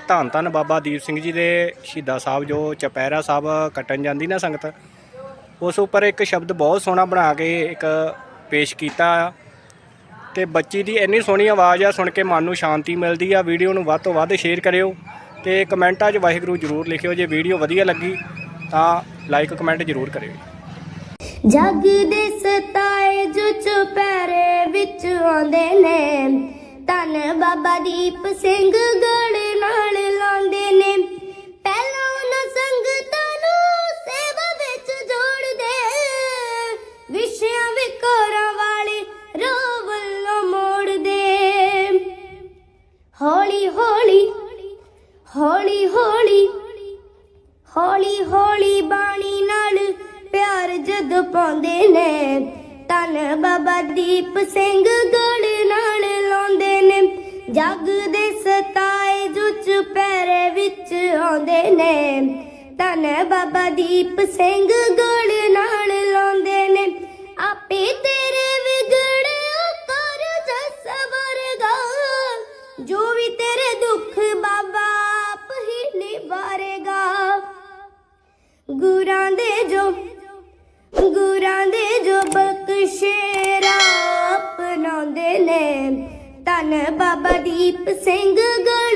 ਧੰਨ ਧੰਨ ਬਾਬਾ ਦੀਪ ਸਿੰਘ ਜੀ ਦੇ ਸ਼ਹੀਦਾ ਸਾਹਿਬ, ਜੋ ਚਪੈਰਾ ਸਾਹਿਬ ਕੱਟਣ ਜਾਂਦੀ ਨਾ ਸੰਗਤ, ਉਸ ਉੱਪਰ ਇੱਕ ਸ਼ਬਦ ਬਹੁਤ ਸੋਹਣਾ ਬਣਾ ਕੇ ਇੱਕ ਪੇਸ਼ ਕੀਤਾ ਆ। ਤੇ ਬੱਚੀ ਦੀ ਇੰਨੀ ਸੋਹਣੀ ਆਵਾਜ਼ ਆ, ਸੁਣ ਕੇ ਮਨ ਨੂੰ ਸ਼ਾਂਤੀ ਮਿਲਦੀ ਆ। ਵੀਡੀਓ ਨੂੰ ਵੱਧ ਤੋਂ ਵੱਧ ਸ਼ੇਅਰ ਕਰਿਓ ਤੇ ਕਮੈਂਟਾਂ 'ਚ ਵਾਹਿਗੁਰੂ ਜ਼ਰੂਰ ਲਿਖਿਓ। ਜੇ ਵੀਡੀਓ ਵਧੀਆ ਲੱਗੀ ਤਾਂ ਲਾਈਕ, ਕਮੈਂਟ ਜ਼ਰੂਰ ਕਰਿਓ ਜੱਗ ਦੇ ਸਤਾਏ ਜੋ ਚੁਪਹਿਰੇ ਵਿੱਚ ਆਉਂਦੇ ਨੇ, ਧੰਨ ਬਾਬਾ ਦੀਪ ਸਿੰਘ ਨਾਲ ਲਾਉਂਦੇ ਨੇ। ਪਹਿਲਾਂ ਉਹਨਾਂ ਸੰਗਤਾਂ ਨੂੰ ਸੇਵਾ ਵਿੱਚ ਜੋੜਦੇ। ਵਿਸ਼ਿਆਂ ਵਿਕਾਰਾਂ ਵਾਲੇ ਰੋਹ ਵੱਲੋਂ ਮੋੜਦੇ। ਹੌਲੀ ਹੌਲੀ ਹੌਲੀ ਹੌਲੀ ਹੌਲੀ ਹੌਲੀ ਬਾਣੀ ਨਾਲ ਪਿਆਰ ਜਦ ਪਾਉਂਦੇ ਨੇ। ਤਨ ਬਾਬਾ ਦੀਪ ਸਿੰਘ ਗੜ ਨਾਲ ਲਾਉਂਦੇ ਨੇ। ਜੱਗ ਦੇ ਸਤਾਏ ਜੋ ਆਉਂਦੇ ਨੇ। ਤਨ ਬਾਬਾ ਦੀਪ ਸਿੰਘ ਗੜ ਨਾਲ ਲਾਉਂਦੇ ਨੇ। ਆਪੇ ਤੇਰੇ ਵਿਗੜੇ ਕਰ ਜਸਵਰਗਾ ਜੋ ਵੀ ਤੇਰੇ ਦੁੱਖ ਬਾਬਾ ਆਪ ਹੀ ਨਿਵਾਰੇਗਾ। ਗੁਰਾਂ ਦੇ ਜੋ, ਗੁਰਾਂ ਦੇ ਜੋ ਬਖਸ਼ੇਰਾ ਅਪਣਾਉਂਦੇ ਨੇ। ਧੰਨ ਬਾਬਾ ਦੀਪ ਸਿੰਘ ਗੜ